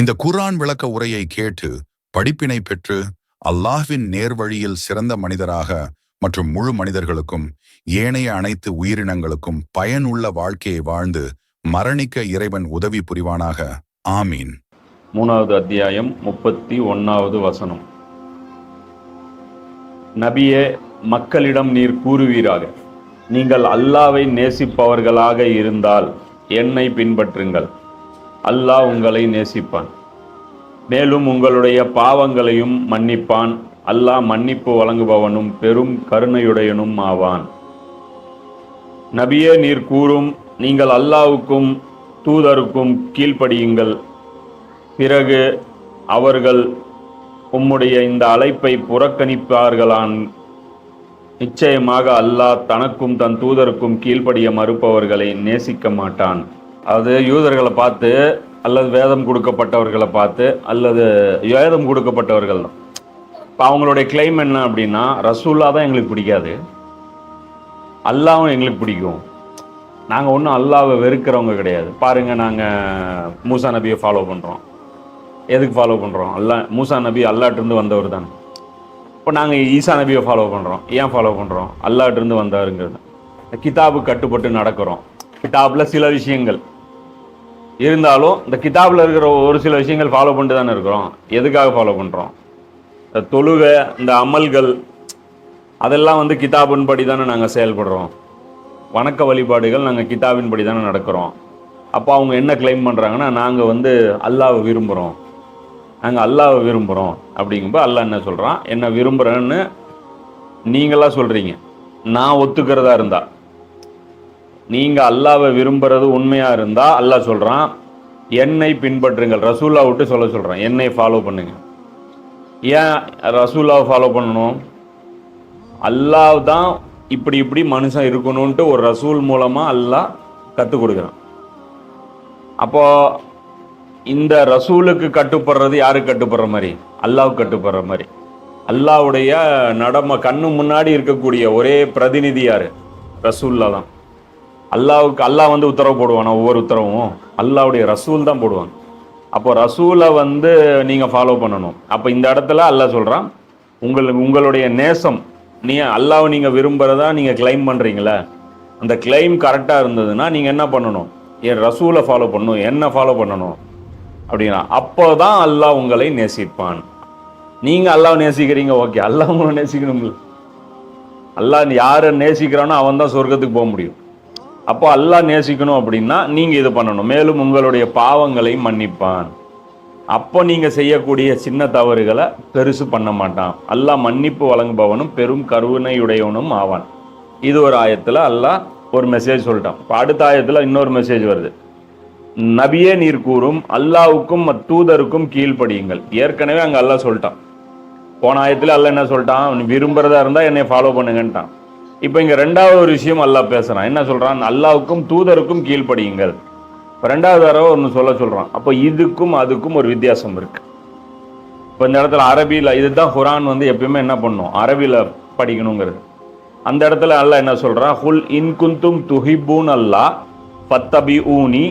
இந்த குர்ஆன் விளக்க உரையை கேட்டு படிப்பினை பெற்று அல்லாஹ்வின் நேர்வழியில் சிறந்த மனிதராக மற்றும் முழு மனிதர்களுக்கும் ஏனைய அனைத்து உயிரினங்களுக்கும் பயனுள்ள வாழ்க்கையை வாழ்ந்து மரணிக்க இறைவன் உதவி புரிவானாக. ஆமீன். மூணாவது அத்தியாயம் முப்பத்தி ஒன்னாவது வசனம். நபியே மக்களிடம் நீர் கூறுவீராக. நீங்கள் அல்லாவை நேசிப்பவர்களாக இருந்தால் என்னை பின்பற்றுங்கள். அல்லாஹ் உங்களை நேசிப்பான். மேலும் உங்களுடைய பாவங்களையும் மன்னிப்பான். அல்லாஹ் மன்னிப்பு வழங்குபவனும் பெரும் கருணையுடையனும் ஆவான். நபியே நீர் கூறும் நீங்கள் அல்லாவுக்கும் தூதருக்கும் கீழ்ப்படியுங்கள். பிறகு அவர்கள் உம்முடைய இந்த அழைப்பை புறக்கணிப்பார்களான். நிச்சயமாக அல்லாஹ் தனக்கும் தன் தூதருக்கும் கீழ்ப்படிய மறுப்பவர்களை நேசிக்க மாட்டான். அது யூதர்களை பார்த்து அல்லது வேதம் கொடுக்கப்பட்டவர்களை பார்த்து அல்லது வேதம் கொடுக்கப்பட்டவர்கள். தான் இப்போ அவங்களுடைய கிளைம் என்ன அப்படின்னா ரசூல்லா தான் எங்களுக்கு பிடிக்காது. அல்லாவும் எங்களுக்கு பிடிக்கும். நாங்கள் ஒன்றும் அல்லாவை வெறுக்கிறவங்க கிடையாது. பாருங்கள் நாங்கள் மூசா நபியை ஃபாலோ பண்ணுறோம் எதுக்கு ஃபாலோ பண்ணுறோம் அல்லா மூசா நபி அல்லாட்டிருந்து வந்தவர் தானே இப்போ நாங்கள் ஈசா நபியை ஃபாலோ பண்ணுறோம் ஏன் ஃபாலோ பண்ணுறோம் அல்லாட்டிருந்து வந்தவருங்கிறது கிதாபு கட்டுப்பட்டு நடக்கிறோம். கிதாபில் சில விஷயங்கள். இருந்தாலும் இந்த கிதாபில் இருக்கிற ஒரு சில விஷயங்கள் ஃபாலோ பண்ணிட்டு தானே இருக்கிறோம். எதுக்காக ஃபாலோ பண்ணுறோம் இந்த தொழுகை இந்த அமல்கள் அதெல்லாம் வந்து கிதாபின் படி தானே நாங்கள் செயல்படுறோம். வணக்க வழிபாடுகள் நாங்கள் கிதாபின் படி தானே நடக்கிறோம். அப்போ அவங்க என்ன கிளைம் பண்ணுறாங்கன்னா நாங்கள் வந்து அல்லாவை விரும்புகிறோம் நாங்கள் அல்லாவை விரும்புகிறோம் அப்படிங்கும்போது அல்லாஹ் என்ன சொல்கிறான் என்ன விரும்புகிறேன்னு நீங்களாக சொல்கிறீங்க நான் ஒத்துக்கிறதா இருந்தால் நீங்கள் அல்லாவை விரும்புறது உண்மையாக இருந்தால் அல்லாஹ் சொல்கிறான் என்னை பின்பற்றுங்கள். ரசூல்லா விட்டு சொல்ல சொல்கிறேன் என்னை ஃபாலோ பண்ணுங்க. ஏன் ரசூல்லாவை ஃபாலோ பண்ணணும்? அல்லாஹ் தான் இப்படி இப்படி மனுஷன் இருக்கணும்ன்ட்டு ஒரு ரசூல் மூலமாக அல்லாஹ் கற்றுக் கொடுக்குறான். அப்போ இந்த ரசூலுக்கு கட்டுப்படுறது யாருக்கு கட்டுப்படுற மாதிரி? அல்லாவுக்கு கட்டுப்படுற மாதிரி. அல்லாவுடைய நடம கண்ணு முன்னாடி இருக்கக்கூடிய ஒரே பிரதிநிதி யார்? ரசூல்லா தான். அல்லாவுக்கு அல்லாஹ் வந்து உத்தரவு போடுவானா? ஒவ்வொரு உத்தரவும். அல்லாவுடைய ரசூல் தான் போடுவாங்க. அப்போ ரசூலை வந்து நீங்கள் ஃபாலோ பண்ணணும். அப்போ இந்த இடத்துல அல்லாஹ் சொல்கிறான் உங்களுக்கு உங்களுடைய நேசம் நீ அல்லாவை நீங்கள் விரும்புகிறதா நீங்கள் கிளைம் பண்ணுறீங்களே அந்த கிளைம் கரெக்டாக இருந்ததுன்னா நீங்கள் என்ன பண்ணணும்? என் ரசூலை ஃபாலோ பண்ணணும். என்ன ஃபாலோ பண்ணணும். அப்படின்னா அப்போ தான் அல்லாஹ் உங்களை நேசிப்பான். நீங்கள் அல்லாஹ் நேசிக்கிறீங்க ஓகே. அல்லாஹ் உங்களை நேசிக்கணும்ல. அல்லாஹ் யாரை நேசிக்கிறானோ அவன் தான் சொர்க்கத்துக்கு போக முடியும். அப்போ அல்லாஹ் நேசிக்கணும் அப்படின்னா நீங்கள் இது பண்ணணும். மேலும் உங்களுடைய பாவங்களை மன்னிப்பான். அப்போ நீங்கள் செய்யக்கூடிய சின்ன தவறுகளை பெருசு பண்ண மாட்டான். அல்லாஹ் மன்னிப்பு வழங்குபவனும் பெரும் கருணையுடையவனும் ஆவான். இது ஒரு ஆயத்தில் அல்லாஹ் ஒரு மெசேஜ் சொல்லிட்டான். இப்போ அடுத்த ஆயத்தில் இன்னொரு மெசேஜ் வருது. நபியே நீர் கூறும் அல்லாவுக்கும் தூதருக்கும் கீழ்ப்படியுங்கள். ஏற்கனவே அங்கே அல்லாஹ் சொல்லிட்டான். போன ஆயத்தில் அல்லாஹ் என்ன சொல்லிட்டான்? நீ விரும்புறதா இருந்தால் என்னை ஃபாலோ பண்ணுங்கன்ட்டான். இப்போ இங்கே ரெண்டாவது ஒரு விஷயம் அல்லாஹ் பேசுகிறான் என்ன சொல்கிறான் அல்லாவுக்கும் தூதருக்கும் கீழ்ப்படியுங்கள். இப்போ ரெண்டாவது தடவை ஒன்று சொல்ல சொல்கிறான் அப்போ இதுக்கும் அதுக்கும் ஒரு வித்தியாசம் இருக்கு. இப்போ இந்த இடத்துல அரபியில் இதுதான் குரான் வந்து எப்பயுமே என்ன பண்ணும்? அரபியில் படிக்கணுங்கிறது. அந்த இடத்துல அல்லாஹ் என்ன சொல்கிறான் ஹுல் இன்குந்தும் துஹிபூன் அல்லா ஃபத்தபி ஊனி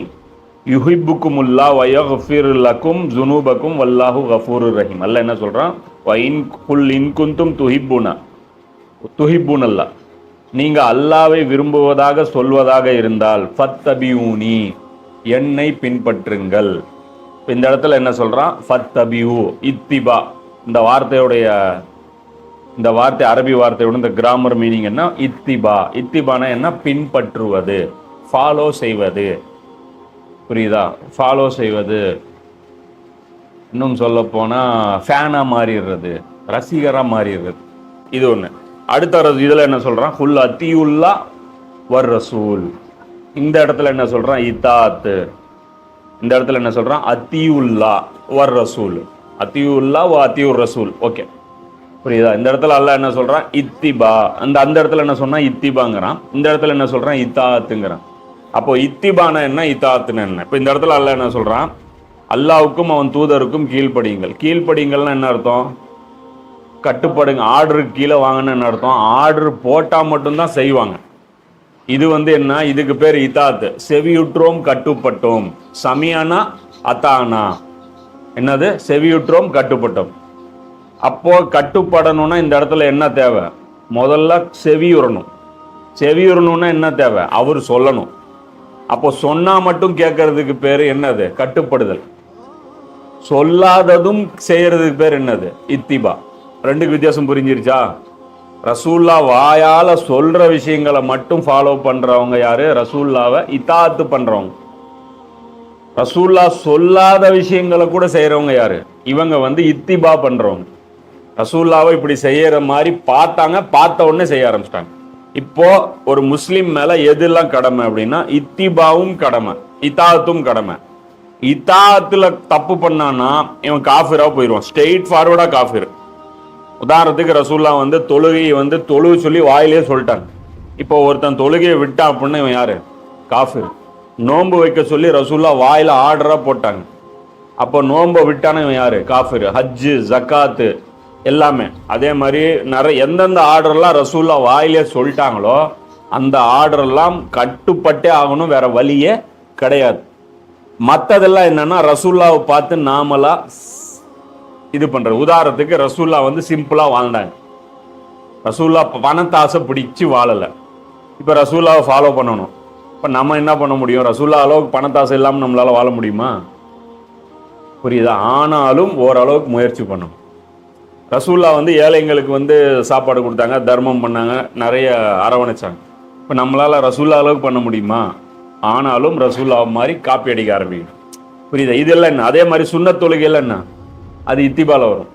யுஹிப்புக்குமுல்லா வயஃபிர் லக்கும் ஜுனூபக்கும் வல்லாஹு கஃபூர் ரஹீம். அல்ல என்ன சொல்கிறான் வைன் ஹுல் இன்குந்தும் துஹிப்புனா துஹிப்புன் அல்லா நீங்கள் அல்லாவை விரும்புவதாக சொல்வதாக இருந்தால் ஃபத்தபியூனி என்னை பின்பற்றுங்கள். இப்போ இந்த இடத்துல என்ன சொல்கிறான் ஃபத்தபியூ இத்திபா. இந்த வார்த்தையுடைய இந்த வார்த்தை அரபி வார்த்தையோட இந்த கிராமர் மீனிங் என்ன? இத்திபா. இத்திபானா என்ன? பின்பற்றுவது. ஃபாலோ செய்வது. புரியுதா? ஃபாலோ செய்வது. இன்னும் சொல்ல ஃபேனாக மாறிடுறது. ரசிகராக மாறிடுறது. இது ஒன்று அடுத்த இதில் என்ன சொல்கிறான் ஹுல் அத்தியுல்லா வர் ரசூல். இந்த இடத்துல என்ன சொல்கிறான் இத்தாத்து இந்த இடத்துல என்ன சொல்கிறான் அத்தியுல்லா வர் ரசூல். அத்தியுல்லா வ அத்தியுர் ரசூல். ஓகே. புரியுதா? இந்த இடத்துல அல்லாஹ் என்ன சொல்கிறான் இத்திபா. அந்த அந்த இடத்துல என்ன சொன்னால் இத்திபாங்கிறான். இந்த இடத்துல என்ன சொல்கிறான் இத்தாத்துங்கிறான். அப்போ இத்திபான என்ன? இத்தாத்துன்னு என்ன? இப்போ இந்த இடத்துல அல்ல என்ன சொல்கிறான் அல்லாவுக்கும் அவன் தூதருக்கும் கீழ்ப்படியுங்கள். கீழ்ப்படியுங்கள்னா என்ன அர்த்தம்? கட்டுப்படுங்க. ஆர்டருக்கு கீழே வாங்கணும்னு என்ன அர்த்தம். ஆர்டர் போட்டால் மட்டும்தான் செய்வாங்க. இது வந்து என்ன? இதுக்கு பேர் இத்தாத்து செவியுற்றோம் கட்டுப்பட்டோம். சமியானா அத்தானா. என்னது? செவியுற்றோம் கட்டுப்பட்டோம். அப்போது கட்டுப்படணும்னா இந்த இடத்துல என்ன தேவை? முதல்ல செவியுறணும். செவியுறணும்னா என்ன தேவை? அவர் சொல்லணும். அப்போ சொன்னால் மட்டும் கேட்கறதுக்கு பேர் என்னது? கட்டுப்படுதல். சொல்லாததும் செய்கிறதுக்கு பேர் என்னது? இத்திபா. ரெண்டுக்கு வித்தியாசம் புரிஞ்சிருச்சா? ரசூல்லா வாயால் சொல்கிற விஷயங்களை மட்டும் ஃபாலோ பண்ணுறவங்க யார்? ரசூல்லாவை இத்தாத்து பண்ணுறவங்க ரசூல்லா சொல்லாத விஷயங்களை கூட செய்கிறவங்க யார்? இவங்க வந்து இத்திபா பண்ணுறவங்க ரசூல்லாவை இப்படி செய்கிற மாதிரி பார்த்தாங்க பார்த்த உடனே செய்ய ஆரம்பிச்சிட்டாங்க. இப்போ ஒரு முஸ்லீம் மேலே எதெல்லாம் கடமை அப்படின்னா இத்திபாவும் கடமை இத்தாத்தும் கடமை. இத்தாத்துல தப்பு பண்ணான்னா இவன் காஃபிராக போயிடுவான். ஸ்ட்ரெயிட் ஃபார்வர்டாக காஃபிர். உதாரணத்துக்கு ரசூல்லா வந்து தொழுகையை வந்து தொழுக சொல்லி வாயிலே சொல்லிட்டாங்க. இப்போ ஒருத்தன் தொழுகையை விட்டான் அப்படின்னு இவன் யாரு? காஃபிர். நோன்பு வைக்க சொல்லி ரசூல்லா வாயில ஆர்டரா போட்டாங்க. அப்போ நோன்பை விட்டான இவன் யாரு? காஃபிர். ஹஜ்ஜு ஜக்காத்து எல்லாமே. அதே மாதிரி நிறைய எந்தெந்த ஆர்டர்லாம் ரசூல்லா வாயிலே சொல்லிட்டாங்களோ அந்த ஆர்டர்லாம் கட்டுப்பட்டே ஆகணும் வேற வழியே கிடையாது. மற்றதெல்லாம் என்னன்னா ரசூல்லாவை பார்த்து நாமலாம் இது பண்றது. உதாரணத்துக்கு ரசூல்லா வந்து சிம்பிளா வாழ்ந்தாங்க. ரசூல்லா பணத்தாசை பிடிச்சு வாழல. இப்போ ரசூல்லாவை ஃபாலோ பண்ணணும். இப்போ நம்ம என்ன பண்ண முடியும்? ரசூல்லா அளவுக்கு பணத்தாசை இல்லாமல் நம்மளால வாழ முடியுமா? புரியுதா? ஆனாலும் ஓரளவுக்கு முயற்சி பண்ணணும். ரசூல்லா வந்து ஏழைங்களுக்கு வந்து சாப்பாடு கொடுத்தாங்க தர்மம் பண்ணாங்க நிறைய அரவணைச்சாங்க. இப்போ நம்மளால் ரசூல்லா அளவுக்கு பண்ண முடியுமா? ஆனாலும் ரசூல்லா மாதிரி காப்பி அடிக்க ஆரம்பிக்கணும். புரியுதா? இதெல்லாம் என்ன? அதே மாதிரி சுண்ண தொழுகையில் என்ன? அது இத்திபால வரும்.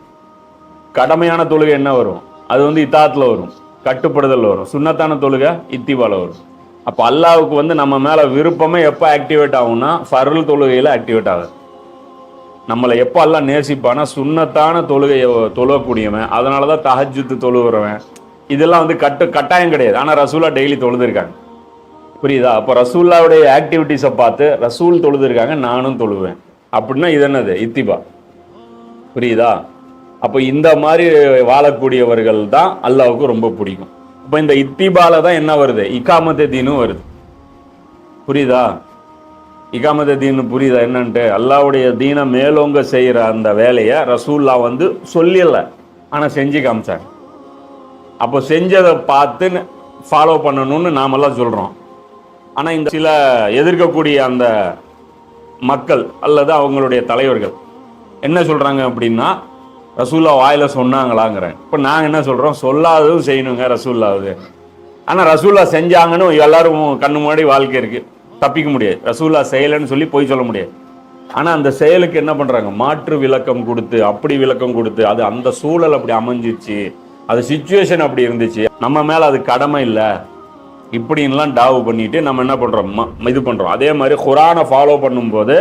கடமையான தொழுகை என்ன வரும்? அது வந்து இத்தாத்தில் வரும். கட்டுப்படுதல் வரும். சுண்ணத்தான தொழுகை இத்திபால வரும். அப்போ அல்லாவுக்கு வந்து நம்ம மேலே விருப்பமே எப்போ ஆக்டிவேட் ஆகும்னா ஃபருள் தொழுகையில் ஆக்டிவேட் ஆகுது. நம்மளை எப்போ எல்லாம் நேசிப்பானா சுண்ணத்தான தொழுகையை தொழுவக்கூடியவன் அதனால தான் தஹஜுத்து தொழுகிறவன். இதெல்லாம் வந்து கட்டு கட்டாயம் கிடையாது. ஆனால் ரசூலா டெய்லி தொழுதுருக்காங்க. புரியுதா? அப்போ ரசூல்லாவுடைய ஆக்டிவிட்டீஸை பார்த்து ரசூல் தொழுதுருக்காங்க நானும் தொழுவேன். அப்படின்னா இது என்னது? இத்திபா. புரியுதா? அப்போ இந்த மாதிரி வாழக்கூடியவர்கள் தான் அல்லாவுக்கு ரொம்ப பிடிக்கும். இப்போ இந்த இத்திபால தான் என்ன வருது? இக்காமத்து தீனும் வருது. புரியுதா? இகாமத தீன் புரியுதா என்னன்ட்டு? அல்லாவுடைய தீனை மேலோங்க செய்கிற அந்த வேலையை ரசூல்லா வந்து சொல்லலை ஆனால் செஞ்சு காமிச்சாங்க. அப்போ செஞ்சதை பார்த்து ஃபாலோ பண்ணணும்னு நாமெல்லாம் சொல்கிறோம் ஆனால் இந்த சில எதிர்க்கக்கூடிய அந்த மக்கள் அல்லது அவங்களுடைய தலைவர்கள் என்ன சொல்கிறாங்க அப்படின்னா ரசூல்லா வாயில் சொன்னாங்களாங்கிறேன். இப்போ நாங்கள் என்ன சொல்கிறோம் சொல்லாததும் செய்யணுங்க ரசூல்லாவது ஆனால் ரசூல்லா செஞ்சாங்கன்னு எல்லாரும் கண்ணு முன்னாடி வாழ்க்கை இருக்குது தப்பிக்க முடியாது. ரசூல்லா செயலைன்னு சொல்லி போய் சொல்ல முடியாது. ஆனால் அந்த செயலுக்கு என்ன பண்ணுறாங்க மாற்று விளக்கம் கொடுத்து அப்படி விளக்கம் கொடுத்து அது அந்த சூழல் அப்படி அமைஞ்சிச்சு. அது சுச்சுவேஷன் அப்படி இருந்துச்சு. நம்ம மேலே அது கடமை இல்லை. இப்படின்லாம் டாவு பண்ணிட்டு நம்ம என்ன பண்ணுறோம் இது பண்ணுறோம் அதே மாதிரி குரானை ஃபாலோ பண்ணும்போது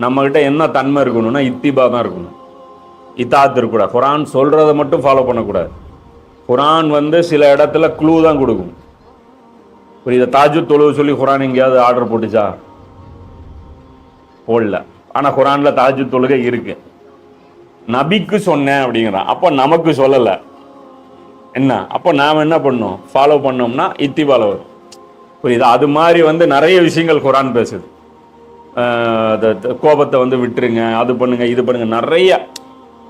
நம்மக்கிட்ட என்ன தன்மை இருக்கணும்னா இத்திபா தான் இருக்கணும். இத்தாத் இருக்கக்கூடாது. குரான் சொல்கிறத மட்டும் ஃபாலோ பண்ணக்கூடாது. குரான் வந்து சில இடத்துல க்ளூ தான் கொடுக்கும். புரியுதா? தாஜு தொழுவு சொல்லி குரான் எங்கேயாவது ஆர்டர் போட்டுச்சா? போடல. ஆனால் குரானில் தாஜு தொழுகை இருக்குது நபிக்கு சொன்னேன் அப்படிங்கிறான். அப்போ நமக்கு சொல்லலை. என்ன? அப்போ நாம் என்ன பண்ணோம்? ஃபாலோ பண்ணோம்னா இத்திபால வரும். புரியுதா? அது மாதிரி வந்து நிறைய விஷயங்கள் குரான் பேசுது. கோபத்தை வந்து விட்டுருங்க அது பண்ணுங்க இது பண்ணுங்க. நிறைய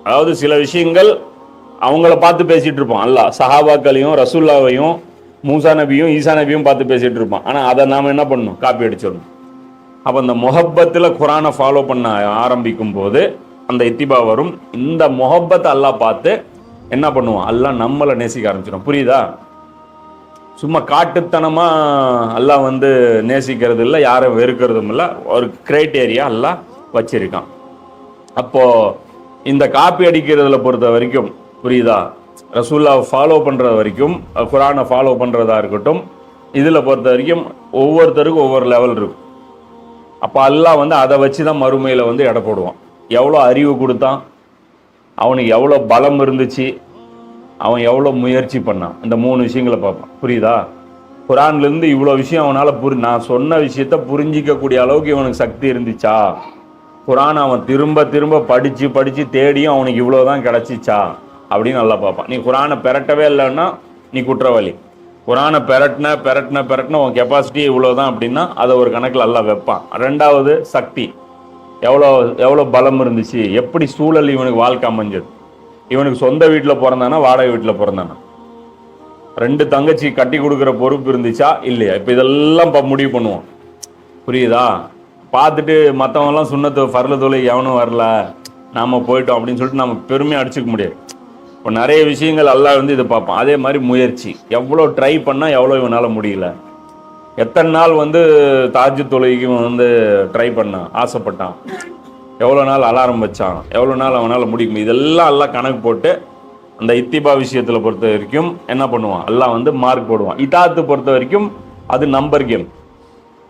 அதாவது சில விஷயங்கள் அவங்கள பார்த்து பேசிட்டு இருப்போம் அல்லாஹ் சஹாபாக்களையும் ரசூல்லாவையும் மூசா நபியும் ஈசா நபியும் பார்த்து பேசிட்டு இருப்போம் ஆனால் அதை நாம் என்ன பண்ணணும்? காப்பி அடிச்சிடணும். அப்போ அந்த மொஹப்பத்தில் குரானை ஃபாலோ பண்ண ஆரம்பிக்கும் போது அந்த இத்திபா வரும். இந்த மொஹப்பத்தை அல்லாஹ் பார்த்து என்ன பண்ணுவான்? அல்லாஹ் நம்மளை நேசிக்க ஆரம்பிச்சிடும் புரியுதா? சும்மா காட்டுத்தனமாக எல்லாம் வந்து நேசிக்கிறது இல்லை யாரை வெறுக்கிறதும் இல்லை. ஒரு கிரைட்டேரியா எல்லாம் வச்சிருக்கான். அப்போது இந்த காப்பி அடிக்கிறதுல பொறுத்த வரைக்கும் புரியுதா? ரசூல்லாவை ஃபாலோ பண்ணுறது வரைக்கும் குரானை ஃபாலோ பண்ணுறதா இருக்கட்டும் இதில் பொறுத்த வரைக்கும் ஒவ்வொருத்தருக்கும் ஒவ்வொரு லெவல் இருக்கும். அப்போ அல்லாஹ் வந்து அதை வச்சு தான் மறுமையில் வந்து எடை போடுவான். எவ்வளோ அறிவு கொடுத்தான் அவனுக்கு எவ்வளோ பலம் இருந்துச்சு அவன் எவ்வளோ முயற்சி பண்ணான்? இந்த மூணு விஷயங்களை பார்ப்பான். புரியுதா? குரான்லேருந்து இவ்வளோ விஷயம் அவனால் புரி நான் சொன்ன விஷயத்த புரிஞ்சிக்கக்கூடிய அளவுக்கு இவனுக்கு சக்தி இருந்துச்சா? குரான் அவன் திரும்ப திரும்ப படித்து படித்து தேடியும் அவனுக்கு இவ்வளோ தான் கிடச்சிச்சா? அப்படின்னு நல்லா பார்ப்பான். நீ குரானை பெரட்டவே இல்லைன்னா நீ குற்றவாளி. குரானை பெரட்டின பெரட்டின பெரட்டின உன் கெப்பாசிட்டி இவ்வளோ தான் அப்படின்னா அதை ஒரு கணக்கில் நல்லா வைப்பான். ரெண்டாவது சக்தி. எவ்வளோ எவ்வளோ பலம் இருந்துச்சு? எப்படி சூழல் இவனுக்கு வாழ்க்கை அமைஞ்சது? இவனுக்கு சொந்த வீட்டில் பிறந்தானா வாடகை வீட்டில் பிறந்தானா? ரெண்டு தங்கச்சி கட்டி கொடுக்குற பொறுப்பு இருந்துச்சா? இல்லையா? இப்போ இதெல்லாம் இப்போ முடிவு பண்ணுவோம். புரியுதா? பார்த்துட்டு மற்றவங்கலாம் சுண்ணத்து ஃபர்ல தொலை எவனும் வரல. நாம் போயிட்டோம் அப்படின்னு சொல்லிட்டு நம்ம பெருமையாக அடிச்சுக்க முடியாது. இப்போ நிறைய விஷயங்கள் எல்லாம் வந்து இதை பார்ப்போம் அதே மாதிரி முயற்சி. எவ்வளோ ட்ரை பண்ணால் எவ்வளோ இவனால் முடியல. எத்தனை நாள் வந்து தாஜ் தொழுகைக்கு வந்து ட்ரை பண்ணான்? ஆசைப்பட்டான். எவ்வளோ நாள் அலாரம் வச்சான்? எவ்வளோ நாள் அவனால் முடிக்கும்? இதெல்லாம் எல்லாம் கணக்கு போட்டு அந்த இத்திபா விஷயத்தில் பொறுத்த வரைக்கும் என்ன பண்ணுவான்? எல்லாம் வந்து மார்க் போடுவான். இதாத்து பொறுத்த வரைக்கும் அது நம்பர் கேம்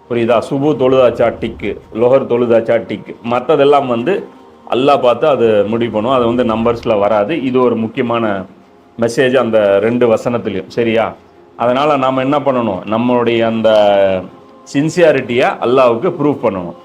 புரியுதா? சுபு தொழுதாச்சா டிக்கு லொஹர் தொழுதாச்சா டிக்கு மற்றதெல்லாம் வந்து அல்லாஹ் பார்த்து அது முடிவு பண்ணுவோம் அது வந்து நம்பர்ஸில் வராது. இது ஒரு முக்கியமான மெசேஜ் அந்த ரெண்டு வசனத்துலேயும். சரியா? அதனால் நாம் என்ன பண்ணணும்? நம்மளுடைய அந்த சின்சியாரிட்டியை அல்லாவுக்கு ப்ரூவ் பண்ணணும்.